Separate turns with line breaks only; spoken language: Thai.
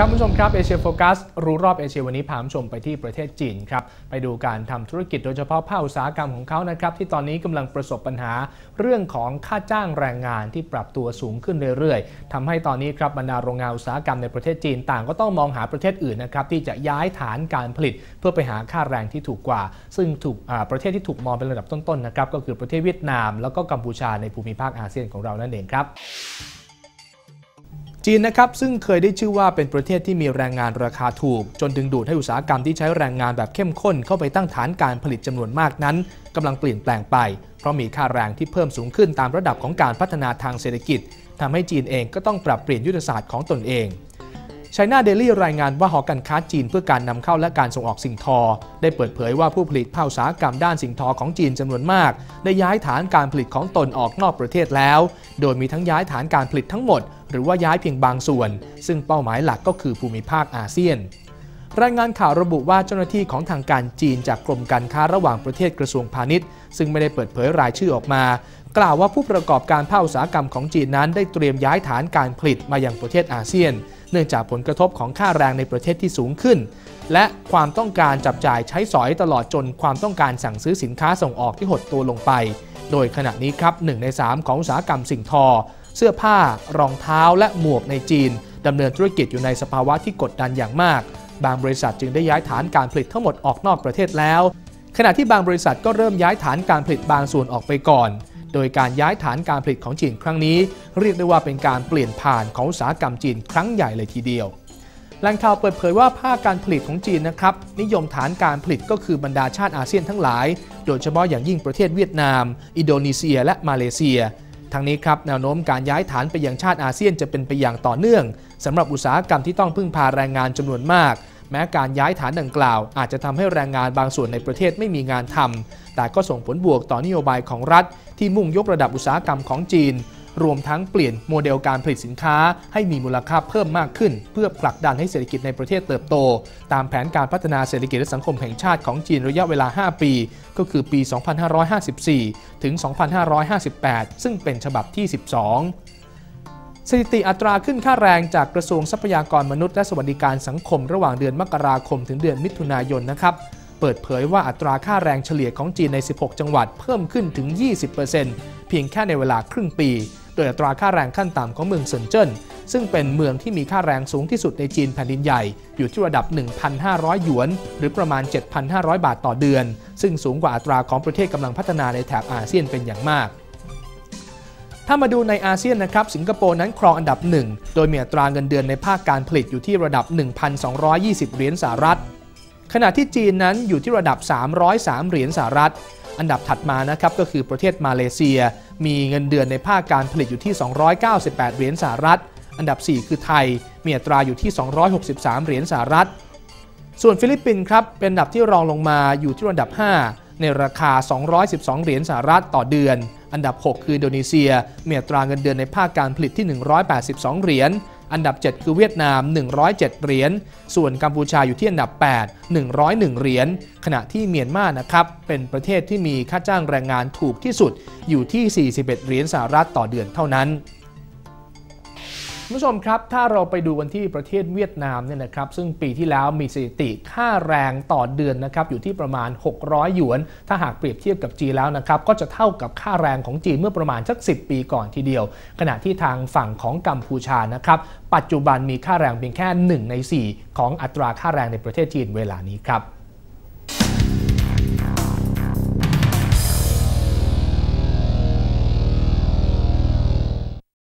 ครับผู้ชมครับเอเชียโฟกัสรู้รอบเอเชียวันนี้พาผู้ชมไปที่ประเทศจีนครับไปดูการทำธุรกิจโดยเฉพาะภาคอุตสาหกรรมของเขานะครับที่ตอนนี้กำลังประสบปัญหาเรื่องของค่าจ้างแรงงานที่ปรับตัวสูงขึ้นเรื่อยๆทำให้ตอนนี้ครับบรรดาโรงงานอุตสาหกรรมในประเทศจีนต่างก็ต้องมองหาประเทศอื่นนะครับที่จะย้ายฐานการผลิตเพื่อไปหาค่าแรงที่ถูกกว่า ซึ่งถูกประเทศที่ถูกมองเป็นระดับต้นๆนะครับก็คือประเทศเวียดนาม แล้วก็กัมพูชาในภูมิภาคอาเซียนของเรานั่นเองครับ จีนนะครับซึ่งเคยได้ชื่อว่าเป็นประเทศที่มีแรงงานราคาถูก จนดึงดูดให้อุตสาหกรรมที่ใช้แรงงานแบบเข้มข้นเข้าไปตั้งฐานการผลิตจำนวนมากนั้นกำลังเปลี่ยนแปลงไป เพราะมีค่าแรงที่เพิ่มสูงขึ้นตามระดับของการพัฒนาทางเศรษฐกิจทำให้จีนเองก็ต้องปรับเปลี่ยนยุทธศาสตร์ของตนเอง ไชน่าเดลี่รายงานว่าหอการค้าจีนเพื่อการนำเข้าและการส่งออกสิ่งทอ ได้เปิดเผยว่าผู้ผลิตภาคอุตสาหกรรมด้านสิ่งทอของจีนจำนวนมาก ได้ย้ายฐานการผลิตของตนออกนอกประเทศแล้ว โดยมีทั้งย้ายฐานการผลิตทั้งหมด หรือว่าย้ายเพียงบางส่วน ซึ่งเป้าหมายหลักก็คือภูมิภาคอาเซียนรายงานข่าวระบุว่าเจ้าหน้าที่ของทางการจีนจากกรมการค้าระหว่างประเทศกระทรวงพาณิชย์ ซึ่งไม่ได้เปิดเผยรายชื่อออกมา กล่าวว่าผู้ประกอบการภาคอุตสาหกรรมของจีนนั้นได้เตรียมย้ายฐานการผลิตมายังประเทศอาเซียน เนื่องจากผลกระทบของค่าแรงในประเทศที่สูงขึ้น และความต้องการจับจ่ายใช้สอยตลอดจนความต้องการสั่งซื้อสินค้าส่งออกที่หดตัวลงไป โดยขณะนี้ครับ1ใน 3 ของอุตสาหกรรมสิ่งทอ เสื้อผ้า รองเท้าและหมวกในจีนดำเนินธุรกิจอยู่ในสภาวะที่กดดันอย่างมาก บางบริษัทจึงได้ย้ายฐานการผลิตทั้งหมดออกนอกประเทศแล้ว ขณะที่บางบริษัทก็เริ่มย้ายฐานการผลิตบางส่วนออกไปก่อน โดยการย้ายฐานการผลิตของจีนครั้งนี้ เรียกได้ว่าเป็นการเปลี่ยนผ่านของอุตสาหกรรมจีนครั้งใหญ่เลยทีเดียวแหล่งข่าวเปิดเผยว่าภาคการผลิตของจีนนะครับ นิยมฐานการผลิตก็คือบรรดาชาติอาเซียนทั้งหลาย โดยเฉพาะอย่างยิ่งประเทศเวียดนาม อินโดนีเซีย และมาเลเซียทั้งนี้ครับแนวโน้มการย้ายฐานไปยังชาติอาเซียนจะเป็นไปอย่างต่อเนื่องสำหรับอุตสาหกรรมที่ต้องพึ่งพาแรงงานจำนวนมาก แม้การย้ายฐานดังกล่าว อาจจะทำให้แรงงานบางส่วนในประเทศไม่มีงานทำแต่ก็ส่งผลบวกต่อนโยบายของรัฐ ที่มุ่งยกระดับอุตสาหกรรมของจีน รวมทั้งเปลี่ยนโมเดลการผลิตสินค้า ให้มีมูลค่าเพิ่มมากขึ้น เพื่อผลักดันให้เศรษฐกิจในประเทศเติบโต ตามแผนการพัฒนาเศรษฐกิจและสังคมแห่งชาติของจีนระยะเวลา 5 ปี ก็คือปี 2554 ถึง 2558 ซึ่งเป็นฉบับที่ 12 สถิติอัตราขึ้นค่าแรงจากกระทรวงทรัพยากรมนุษย์และสวัสดิการสังคมระหว่างเดือนมกราคมถึงเดือนมิถุนายนนะครับ เปิดเผยว่าอัตราค่าแรงเฉลี่ยของจีนใน 16 จังหวัดเพิ่มขึ้นถึง 20%เพียงแค่ในเวลาครึ่งปี โดยอัตราค่าแรงขั้นต่ำของเมืองเซินเจิ้นซึ่งเป็นเมืองที่มีค่าแรงสูงที่สุดในจีนแผ่นดินใหญ่ อยู่ที่ระดับ 1,500 หยวน หรือประมาณ 7,500 บาทต่อเดือน ซึ่งสูงกว่าอัตราของประเทศกำลังพัฒนาในแถบอาเซียนเป็นอย่างมาก ถ้ามาดูในอาเซียนนะครับสิงคโปร์นั้นครองอันดับหนึ่งโดยมีอัตราเงินเดือนในภาคการผลิตอยู่ที่ระดับ 1,220 เหรียญสหรัฐ ขณะที่จีนนั้นอยู่ที่ระดับ 303 เหรียญสหรัฐ อันดับถัดมานะครับก็คือประเทศมาเลเซีย มีเงินเดือนในภาคการผลิตอยู่ที่ 298 เหรียญสหรัฐ อันดับ 4 คือไทย มีอัตราอยู่ที่ 263 เหรียญสหรัฐ ส่วนฟิลิปปินส์ครับเป็นอันดับที่รองลงมาอยู่ที่ระดับ 5 ในราคา 212 เหรียญสหรัฐต่อเดือน อันดับ 6 คืออินโดนีเซียมีอัตราเงินเดือนในภาคการผลิตที่ 182 เหรียญอันดับ 7 คือเวียดนาม 107 เหรียญ ส่วนกัมพูชาอยู่ที่อันดับ 8 101 เหรียญ ขณะที่เมียนมานะครับ เป็นประเทศที่มีค่าจ้างแรงงานถูกที่สุดอยู่ที่ 41 เหรียญสหรัฐต่อเดือนเท่านั้น ผู้ชมครับ ถ้าเราไปดูกันที่ประเทศเวียดนามเนี่ยนะครับ ซึ่งปีที่แล้วมีสถิติค่าแรงต่อเดือนนะครับ อยู่ที่ประมาณ 600 หยวน ถ้าหากเปรียบเทียบกับจีนแล้วนะครับ ก็จะเท่ากับค่าแรงของจีนเมื่อประมาณสัก 10 ปีก่อนทีเดียว ขณะที่ทางฝั่งของกัมพูชานะครับ ปัจจุบันมีค่าแรงเพียงแค่ 1 ใน 4 ของอัตราค่าแรงในประเทศจีนเวลานี้ครับ